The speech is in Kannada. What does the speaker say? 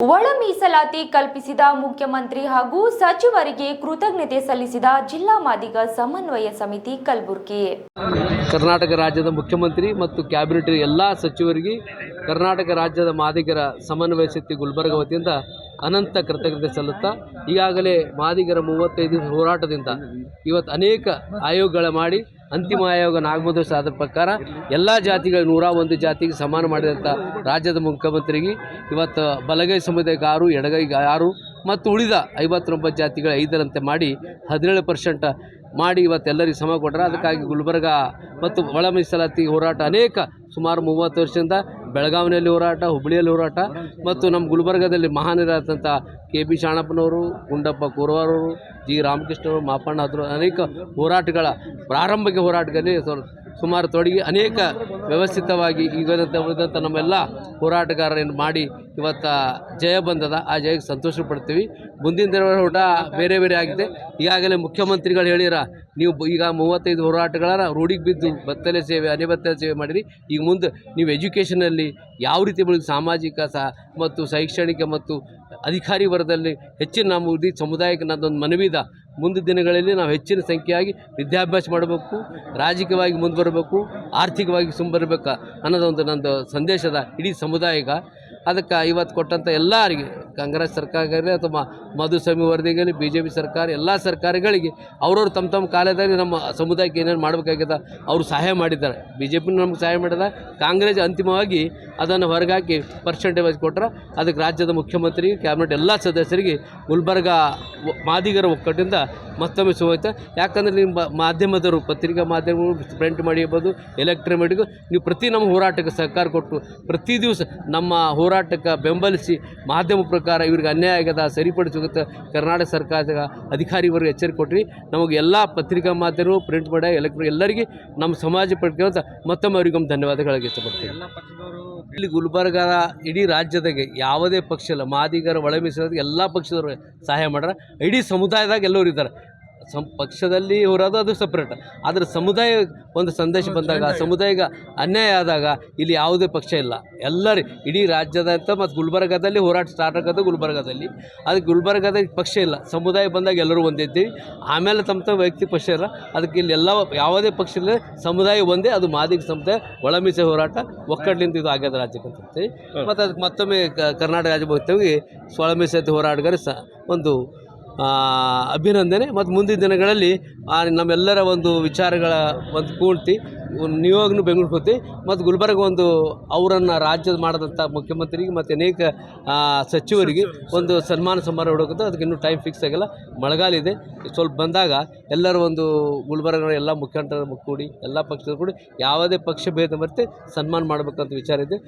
ಒಳ ಮೀಸಲಾತಿ ಕಲ್ಪಿಸಿದ ಮುಖ್ಯಮಂತ್ರಿ ಹಾಗೂ ಸಚಿವರಿಗೆ ಕೃತಜ್ಞತೆ ಸಲ್ಲಿಸಿದ ಜಿಲ್ಲಾ ಮಾದಿಗ ಸಮನ್ವಯ ಸಮಿತಿ ಕಲಬುರಗಿ. ಕರ್ನಾಟಕ ರಾಜ್ಯದ ಮುಖ್ಯಮಂತ್ರಿ ಮತ್ತು ಕ್ಯಾಬಿನೆಟ್ ಎಲ್ಲ ಸಚಿವರಿಗೆ ಕರ್ನಾಟಕ ರಾಜ್ಯದ ಮಾದಿಗರ ಸಮನ್ವಯ ಸಮಿತಿ ಗುಲ್ಬರ್ಗ ವತಿಯಿಂದ ಅನಂತ ಕೃತಜ್ಞತೆ ಸಲ್ಲುತ್ತಾ, ಈಗಾಗಲೇ ಮಾದಿಗರ ಮೂವತ್ತೈದು ಹೋರಾಟದಿಂದ ಇವತ್ತು ಅನೇಕ ಆಯೋಗಗಳ ಮಾಡಿ, ಅಂತಿಮ ಆಯೋಗ ನಾಗಮಧು ಸಾದ ಪ್ರಕಾರ ಎಲ್ಲ ಜಾತಿಗಳ, ನೂರ ಒಂದು ಜಾತಿಗೆ ಸಮಾನ ಮಾಡಿದಂಥ ರಾಜ್ಯದ ಮುಖ್ಯಮಂತ್ರಿಗೆ ಇವತ್ತು ಬಲಗೈ ಸಮುದಾಯಕ್ಕೆ ಆರು, ಎಡಗೈಗೆ ಆರು ಮತ್ತು ಉಳಿದ ಐವತ್ತೊಂಬತ್ತು ಜಾತಿಗಳ ಐದರಂತೆ ಮಾಡಿ ಹದಿನೇಳು ಪರ್ಸೆಂಟ್ ಮಾಡಿ ಇವತ್ತೆಲ್ಲರಿಗೆ ಸಮ ಕೊಟ್ಟರೆ ಅದಕ್ಕಾಗಿ ಗುಲ್ಬರ್ಗ ಮತ್ತು ಒಳ ಮೀಸಲಾತಿ ಹೋರಾಟ ಅನೇಕ ಸುಮಾರು ಮೂವತ್ತು ವರ್ಷದಿಂದ ಬೆಳಗಾವಿನಲ್ಲಿ ಹೋರಾಟ ಹುಬ್ಬಳ್ಳಿಯಲ್ಲಿ ಹೋರಾಟ ಮತ್ತು ನಮ್ಮ ಗುಲ್ಬರ್ಗದಲ್ಲಿ ಮಹಾನರಾದಂಥ ಕೆ ಬಿ ಶಾಣಪ್ಪನವರು, ಗುಂಡಪ್ಪ ಕೂರವಾರವರು, ಜಿ ರಾಮಕೃಷ್ಣವರು ಮಾಪಣ್ಣ ಅನೇಕ ಹೋರಾಟಗಳ ಪ್ರಾರಂಭಿಕ ಹೋರಾಟದಲ್ಲಿ ಸುಮಾರು ತೊಡಗಿ ಅನೇಕ ವ್ಯವಸ್ಥಿತವಾಗಿ ಈಗ ಉಳಿದಂಥ ನಮ್ಮೆಲ್ಲ ಹೋರಾಟಗಾರರನ್ನು ಮಾಡಿ ಇವತ್ತು ಜಯ ಬಂದದ. ಆ ಜಯಕ್ಕೆ ಸಂತೋಷ ಪಡ್ತೀವಿ. ಮುಂದಿನ ದಿನ ಬೇರೆ ಬೇರೆ ಆಗಿದೆ. ಈಗಾಗಲೇ ಮುಖ್ಯಮಂತ್ರಿಗಳು ಹೇಳಿರ, ನೀವು ಈಗ ಮೂವತ್ತೈದು ಹೋರಾಟಗಳನ್ನು ರೂಢಿಗೆ ಬಿದ್ದು ಬತ್ತಲೆ ಸೇವೆ, ಅನಿಬತ್ತಲೆ ಸೇವೆ ಮಾಡಿರಿ. ಈಗ ಮುಂದೆ ನೀವು ಎಜುಕೇಷನಲ್ಲಿ ಯಾವ ರೀತಿ ಬೆಳೆದು ಸಾಮಾಜಿಕ ಸಹ ಮತ್ತು ಶೈಕ್ಷಣಿಕ ಮತ್ತು ಅಧಿಕಾರಿ ವರ್ಗದಲ್ಲಿ ಹೆಚ್ಚಿನ ನಾವು ಇಡೀ ಸಮುದಾಯಕ್ಕೆ ನನ್ನದೊಂದು ಮನವಿದ ಮುಂದಿನ ದಿನಗಳಲ್ಲಿ ನಾವು ಹೆಚ್ಚಿನ ಸಂಖ್ಯೆಯಾಗಿ ವಿದ್ಯಾಭ್ಯಾಸ ಮಾಡಬೇಕು, ರಾಜಕೀಯವಾಗಿ ಮುಂದೆ ಬರಬೇಕು ಆರ್ಥಿಕವಾಗಿ ಸುಂಬರಬೇಕು ಅನ್ನೋದೊಂದು ನಂದು ಸಂದೇಶದ ಇಡೀ ಸಮುದಾಯಕ್ಕೆ ಅದಕ್ಕೆ ಇವತ್ತು ಕೊಟ್ಟಂಥ ಎಲ್ಲರಿಗೆ ಕಾಂಗ್ರೆಸ್ ಸರ್ಕಾರಗಳೇ ಅಥವಾ ಮಧುಸ್ವಾಮಿ ವರದಿಗಲಿ ಬಿ ಜೆ ಪಿ ಸರ್ಕಾರ, ಎಲ್ಲ ಸರ್ಕಾರಗಳಿಗೆ ಅವ್ರವ್ರು ತಮ್ಮ ತಮ್ಮ ಕಾಲದಲ್ಲಿ ನಮ್ಮ ಸಮುದಾಯಕ್ಕೆ ಏನೇನು ಮಾಡಬೇಕಾಗ್ಯದ ಅವರು ಸಹಾಯ ಮಾಡಿದ್ದಾರೆ. ಬಿ ಜೆ ಪಿನೂ ನಮ್ಗೆ ಸಹಾಯ ಮಾಡಿದ, ಕಾಂಗ್ರೆಸ್ ಅಂತಿಮವಾಗಿ ಅದನ್ನು ಹೊರಗಾಕಿ ಪರ್ಸೆಂಟೇಜ್ ಕೊಟ್ಟರೆ ಅದಕ್ಕೆ ರಾಜ್ಯದ ಮುಖ್ಯಮಂತ್ರಿ ಕ್ಯಾಬಿನೆಟ್ ಎಲ್ಲ ಸದಸ್ಯರಿಗೆ ಗುಲ್ಬರ್ಗ ಮಾದಿಗರ ಒಕ್ಕಟ್ಟಿಂದ ಮತ್ತೊಮ್ಮೆ ಶುಭಾಯ್ತ ಯಾಕಂದರೆ ನಿಮ್ಮ ಮಾಧ್ಯಮದವರು, ಪತ್ರಿಕಾ ಮಾಧ್ಯಮಗಳು ಪ್ರಿಂಟ್ ಮಾಡಿರ್ಬೋದು ಎಲೆಕ್ಟ್ರಾನಿಕ್ ನೀವು ಪ್ರತಿ ನಮ್ಮ ಹೋರಾಟಕ್ಕೆ ಸಹಕಾರ ಕೊಟ್ಟು, ಪ್ರತಿ ದಿವಸ ನಮ್ಮ ಹೋರಾಟಕ್ಕೆ ಬೆಂಬಲಿಸಿ, ಮಾಧ್ಯಮ ಪ್ರಕಾರ ಇವ್ರಿಗೆ ಅನ್ಯಾಯ ಆಗ್ಯದ ಸರಿಪಡಿಸುತ್ತೆ ಕರ್ನಾಟಕ ಸರ್ಕಾರದ ಅಧಿಕಾರಿವರೆಗೆ ಎಚ್ಚರಿಕೆ ಕೊಟ್ರಿ. ನಮಗೆ ಎಲ್ಲ ಪತ್ರಿಕಾ ಮಾಧ್ಯಮರು ಪ್ರಿಂಟ್ ಮಾಡ ಎಲೆಕ್ಟ್ರಿಕ್ ಎಲ್ಲರಿಗೆ ನಮ್ಮ ಸಮಾಜ ಪಡ್ಕೊಂತ ಮತ್ತೊಮ್ಮೆ ಅವ್ರಿಗೊಮ್ಮೆ ಧನ್ಯವಾದಗಳಿಗೆ ಇಷ್ಟಪಡ್ತೀವಿ ಇಲ್ಲಿ ಗುಲ್ಬರ್ಗದ ಇಡೀ ರಾಜ್ಯದಾಗೆ ಯಾವುದೇ ಪಕ್ಷ ಇಲ್ಲ. ಮಾದಿಗರ ಒಳ ಎಲ್ಲ ಪಕ್ಷದವರು ಸಹಾಯ ಮಾಡ್ಯಾರ. ಇಡೀ ಸಮುದಾಯದಾಗ ಎಲ್ಲರೂ ಇದ್ದಾರೆ. ಸಂ ಪಕ್ಷದಲ್ಲಿ ಹೋರೋದು ಅದು ಸಪ್ರೇಟ್ ಆದರೆ ಸಮುದಾಯ ಒಂದು ಸಂದೇಶ ಬಂದಾಗ ಸಮುದಾಯಕ್ಕೆ ಅನ್ಯಾಯ ಆದಾಗ ಇಲ್ಲಿ ಯಾವುದೇ ಪಕ್ಷ ಇಲ್ಲ. ಎಲ್ಲರೂ ಇಡೀ ರಾಜ್ಯದಂತ ಮತ್ತು ಗುಲ್ಬರ್ಗದಲ್ಲಿ ಹೋರಾಟ ಸ್ಟಾರ್ಟ್ ಆಗೋದು ಗುಲ್ಬರ್ಗದಲ್ಲಿ. ಅದಕ್ಕೆ ಗುಲ್ಬರ್ಗದಲ್ಲಿ ಪಕ್ಷ ಇಲ್ಲ. ಸಮುದಾಯ ಬಂದಾಗ ಎಲ್ಲರೂ ಒಂದಿದ್ದೀವಿ ಆಮೇಲೆ ತಮ್ಮ ತಮ್ಮ ವ್ಯಕ್ತಿ ಪಕ್ಷ ಇಲ್ಲ. ಅದಕ್ಕೆ ಇಲ್ಲಿ ಎಲ್ಲ ಯಾವುದೇ ಪಕ್ಷ ಇಲ್ಲ ಸಮುದಾಯ ಒಂದೇ ಅದು ಮಾದಿಗ ಸಮುದಾಯ ಒಳಮೀಸೆ ಹೋರಾಟ ಒಕ್ಕಡ್ಲಿಂದ ಇದು ಆಗ್ಯದ ರಾಜ್ಯಕ್ಕೆ ಅಂತ ಹೇಳ್ತೀವಿ. ಮತ್ತು ಅದಕ್ಕೆ ಮತ್ತೊಮ್ಮೆ ಕರ್ನಾಟಕ ರಾಜ್ಯ ಭಕ್ತಿಗೆ ಸ್ವಳಮೀಸಲಾತಿ ಹೋರಾಟಗಾರ ಸ ಒಂದು ಅಭಿನಂದನೆ. ಮತ್ತು ಮುಂದಿನ ದಿನಗಳಲ್ಲಿ ನಮ್ಮೆಲ್ಲರ ಒಂದು ವಿಚಾರಗಳ ಒಂದು ಪೂರ್ತಿ ನಿಯೋಗನು ಬೆಂಗಳೂರು ಹೋಗ್ತಿ ಮತ್ತು ಗುಲ್ಬರ್ಗ ಒಂದು ಅವರನ್ನು ರಾಜ್ಯದ ಮಾಡಿದಂಥ ಮುಖ್ಯಮಂತ್ರಿಗೆ ಮತ್ತು ಅನೇಕ ಸಚಿವರಿಗೆ ಒಂದು ಸನ್ಮಾನ ಸಮಾರಂಭ ಹುಡುಕುತ್ತೆ ಅದಕ್ಕೆ ಇನ್ನೂ ಟೈಮ್ ಫಿಕ್ಸ್ ಆಗಿಲ್ಲ. ಮಳೆಗಾಲ ಇದೆ. ಸ್ವಲ್ಪ ಬಂದಾಗ ಎಲ್ಲರೂ ಒಂದು ಗುಲ್ಬರ್ಗ ಎಲ್ಲ ಮುಖಂಡರ ಕೂಡಿ, ಎಲ್ಲ ಪಕ್ಷದ ಕೂಡಿ ಯಾವುದೇ ಪಕ್ಷ ಭೇದ ಮರೆತೆ ಸನ್ಮಾನ ಮಾಡಬೇಕಂತ ವಿಚಾರ ಇದೆ.